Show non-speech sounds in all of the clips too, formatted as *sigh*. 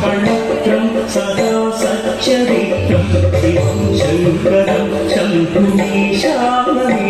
कणत्रं सदा सच्चरित्रं शिवं शङ्करं शङ्कुनीशामने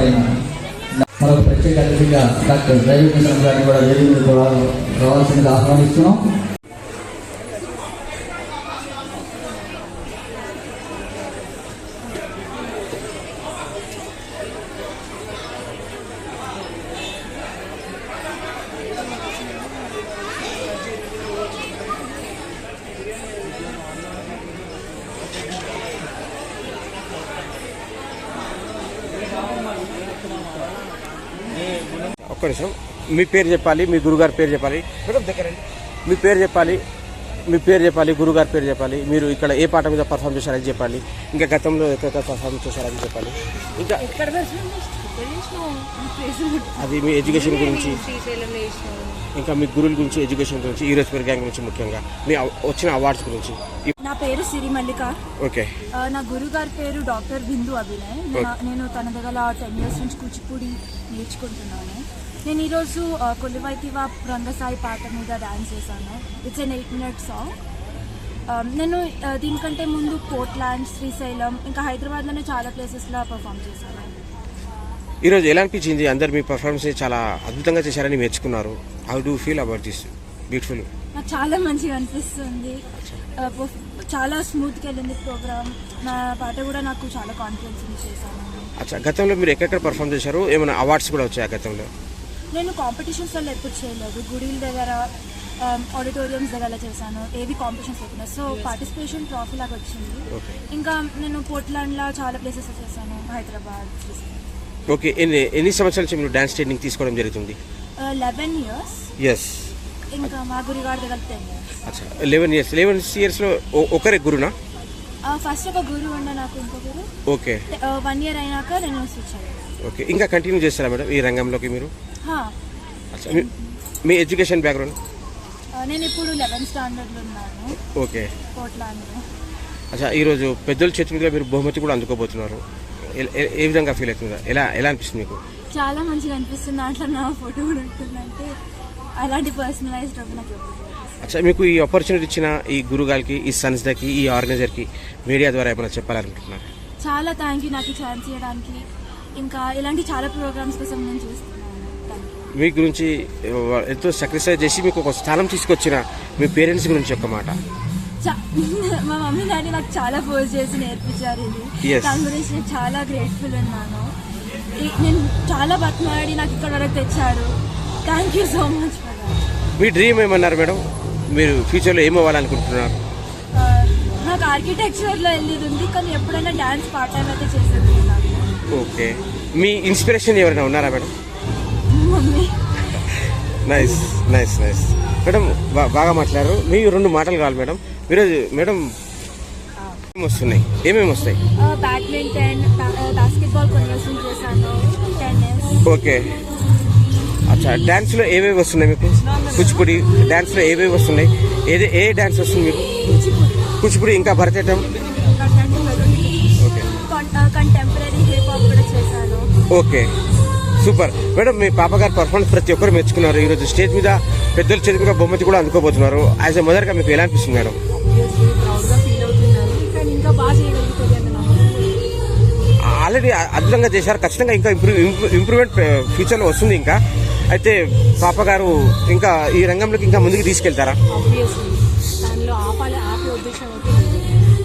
అయిన. మరొక ప్రత్యేక అతిథిగా డాక్టర్ డ్రైవింగ్ మిషన్ గారిని కూడా వేదిక రావాల్సిందిగా ఆహ్వానిస్తున్నాం. ఒక్క నిమిషం. మీ పేరు చెప్పాలి మీ గురుగారి పేరు చెప్పాలి. మేడం దగ్గరండి మీ పేరు చెప్పాలి మీ పేరు చెప్పాలి గురుగారి పేరు చెప్పాలి మీరు ఇక్కడ ఏ పాట మీద పర్ఫామ్ చేశారని చెప్పాలి ఇంకా గతంలో ఎక్కడ పర్ఫామ్ చేశారని చెప్పాలి. ఇంకా అది మీ ఎడ్యుకేషన్ గురించి. ఇంకా మీ గురువుల గురించి ఎడ్యుకేషన్ గురించి ఈ రోజు గ్యాంగ్ గురించి ముఖ్యంగా మీ వచ్చిన అవార్డ్స్ గురించి. నా పేరు సిరి మల్లిక. ఓకే. నా గురుగారి పేరు డాక్టర్ బిందు అభినయ్. నేను తన దగ్గర టెన్ ఇయర్స్ నుంచి కూచిపూడి నేర్చుకుంటున్నాను. నేను ఈరోజు కొలువైతివా రంగసాయి పాట మీద డాన్స్ చేశాను. It's an eight minute song నేను దీనికంటే ముందు పోర్ట్లాండ్ శ్రీశైలం ఇంకా హైదరాబాద్లోనే చాలా ప్లేసెస్లో పర్ఫామ్ చేశాను. ఈరోజు ఎలా అనిపించింది అందరు మీ పర్ఫార్మెన్స్ చాలా అద్భుతంగా చేశారని మెచ్చుకున్నారు. How do feel about this beautiful నాకు చాలా మంచిగా అనిపిస్తుంది. చాలా స్మూత్గా వెళ్ళింది ప్రోగ్రామ్ నా పాట కూడా నాకు చాలా కాన్ఫిడెన్స్ చేశాను. అచ్చా గతంలో మీరు ఎక్కడెక్కడ పర్ఫామ్ చేశారు? ఏమైనా అవార్డ్స్ కూడా వచ్చాయి గతంలో? నేను కాంపిటీషన్స్ వల్ల ఎప్పుడు చేయలేదు. గుడిల దగ్గర ఆడిటోరియంస్ దగ్గర చేశాను. ఏవి కాంపిటీషన్స్ లేకుండా. సో పార్టిసిపేషన్ ట్రాఫీ లాగా వచ్చింది. ఇంకా నేను పోర్ట్లాండ్లో చాలా ప్లేసెస్ చేశాను. హైదరాబాద్ ఓకే ఎన్ని ఎన్ని సంవత్సరాల నుంచి మీరు డాన్స్ ట్రైనింగ్ తీసుకోవడం జరుగుతుంది? లెవెన్ ఇయర్స్ ఎస్ ఇంకా మా గురిగారి దగ్గర టెన్ ఇయర్స్ అచ్చా లెవెన్ ఇయర్స్ లెవెన్ ఇయర్స్లో ఒకరే గురునా? ఫస్ట్ ఒక గురువు ఉండే నాకు ఇంకో గురు ఓకే వన్ ఇయర్ అయినాక నేను స్విచ్ ఓకే ఇంకా కంటిన్యూ చేస్తారా మేడం ఈ రంగంలోకి మీరు. అచ్చా మీ- ఎడ్యుకేషన్ బ్యాక్గ్రౌండ్ ఆ, నేను ఇప్పుడు స్టాండర్డ్లో ఉన్నాను. ఓకే. అచ్చా ఈరోజు పెద్దల చేతి మీదుగా మీరు బహుమతి కూడా అందుకోబోతున్నారు. ఏ విధంగా ఫీల్ అవుతుందా? ఎలా ఎలా అనిపిస్తుంది మీకు? చాలా మంచిగా అనిపిస్తుంది. దాంట్లో నా ఫోటో కూడా ఉంటుందంటే అలాంటి పర్సనలైజ్డ్ నాకు. అచ్చా మీకు ఈ ఆపర్చునిటీ ఇచ్చిన ఈ గురుగారికి ఈ సంస్థకి ఈ ఆర్గనైజర్కి మీడియా ద్వారా ఏమైనా చెప్పాలనుకుంటున్నారు? చాలా థ్యాంక్ యూ నాకు ఛాన్స్ ఇవ్వడానికి. ఇంకా ఇలాంటి చాలా ప్రోగ్రామ్స్ కోసం నేను చూస్తున్నాను. మీ గురించి ఎంతో సాక్రిఫైస్ చేసి మీకు ఒక స్థానం తీసుకొచ్చిన మీ పేరెంట్స్ గురించి ఒక మాట. *laughs* మా మమ్మీ డాడీ నాకు చాలా ఫోర్స్ చేసి నేర్పించారు ఇది. దాని గురించి నేను చాలా గ్రేట్ఫుల్ ఉన్నాను. నేను చాలా బతిమాడి నాకు ఇక్కడ వరకు తెచ్చాడు థ్యాంక్ యూ సో మచ్ మీ డ్రీమ్ ఏమన్నారు మేడం? మీరు ఫ్యూచర్లో ఏం అవ్వాలనుకుంటున్నారు నాకు ఆర్కిటెక్చర్లో వెళ్ళేది ఉంది కానీ ఎప్పుడైనా డాన్స్ పార్ట్ టైం అయితే చేసేది ఓకే. మీ ఇన్స్పిరేషన్ ఎవరైనా ఉన్నారా madam? Mummy. Nice nice nice madam బాగా మాట్లాడారు. మీ రెండు మాటలు కావాలి మేడం. మీరు మేడం వస్తున్నాయి ఏమేమి వస్తాయి? బ్యాడ్మింటన్ బాస్కెట్బాల్ కొన్వేషన్ చేశాను టెన్నిస్. ఓకే. అచ్చా డ్యాన్స్లో ఏవేవి వస్తున్నాయి మీకు? కూచిపూడి డ్యాన్స్లో ఏవేవి వస్తున్నాయి? ఏది ఏ డ్యాన్స్ వస్తుంది మీకు? కూచిపూడి. ఇంకా భరతనాట్యం? ఓకే. సూపర్. మేడం మీ పాప గారి పర్ఫార్మెన్స్ ప్రతి ఒక్కరు మెచ్చుకున్నారు. ఈరోజు స్టేజ్ మీద పెద్దల చేతి మీద బహుమతి కూడా అందుకోబోతున్నారు. యాజ్ ఎ మదర్గా మీకు ఎలా అనిపిస్తుంది మేడం? ఆల్రెడీ అద్భుతంగా చేశారు. ఖచ్చితంగా ఇంకా ఇంప్రూవ్ ఇంప్రూవ్మెంట్ ఫ్యూచర్లో వస్తుంది ఇంకా. అయితే పాప గారు ఇంకా ఈ రంగంలోకి ఇంకా ముందుకు తీసుకెళ్తారా?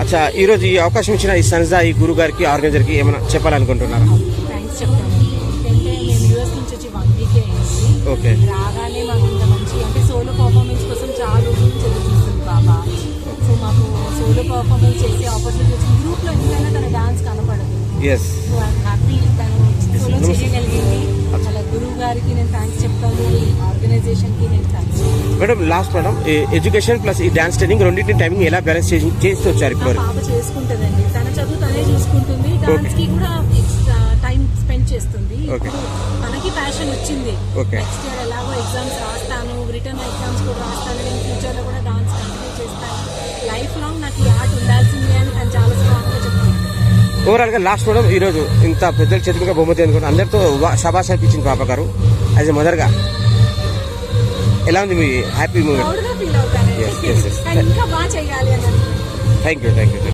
అచ్చా ఈరోజు ఈ అవకాశం ఇచ్చిన ఈ సంస్థ ఈ గురువు గారికి ఆర్గనైజర్కి ఏమైనా చెప్పాలనుకుంటున్నారా? ఓకే రాగానే మాకు ఇంత మంచి అంటే సోలో పర్ఫార్మెన్స్ కోసం చాలా రోజుల నుంచి ఎదురు చూస్తుంది బాబా సో మాకు సోలో పర్ఫార్మెన్స్ చేసే ఆపర్చునిటీ వచ్చింది. గ్రూప్లో ఎందుకైనా తన డాన్స్ కనపడదు. ఎస్ సో ఐఎమ్ హ్యాపీ తను సోలో చేయగలిగింది వాళ్ళ గురువు గారికి నేను థ్యాంక్స్ చెప్తాను ఈ నేను thanks madam last madam education plus ఈ డాన్స్ ట్రైనింగ్ రెండింటిని టైమింగ్ ఎలా బ్యాలెన్స్ చేసి చేస్తూ వచ్చారు ఇప్పుడు పాప చేసుకుంటుందండి. తన చదువు తనే చూసుకుంటుంది. డాన్స్కి కూడా టైం స్పెండ్ చేస్తుంది. ప్యాషన్ వచ్చింది. నెక్స్ట్ ఇయర్ ఎలాగో ఎగ్జామ్స్ రాస్తాను రిటర్న్ ఎగ్జామ్స్ కూడా రాస్తాను. నేను ఫ్యూచర్లో కూడా డాన్స్ కంటిన్యూ చేస్తాను. లైఫ్ లాంగ్ నాకు ఈ ఆర్ట్ ఉండాల్సిందే అని తను చాలా స్ట్రాంగ్గా చెప్తుంది ఓవరాల్గా లాస్ట్ కూడా ఈ రోజు ఇంత పెద్దల చేతిగా బహుమతి అందుకుని అందరితో శబాష్ అనిపించింది పాప గారు. యాజ్ ఎ మదర్గా. ఎలా ఉంది మీ happy moment thank you thank you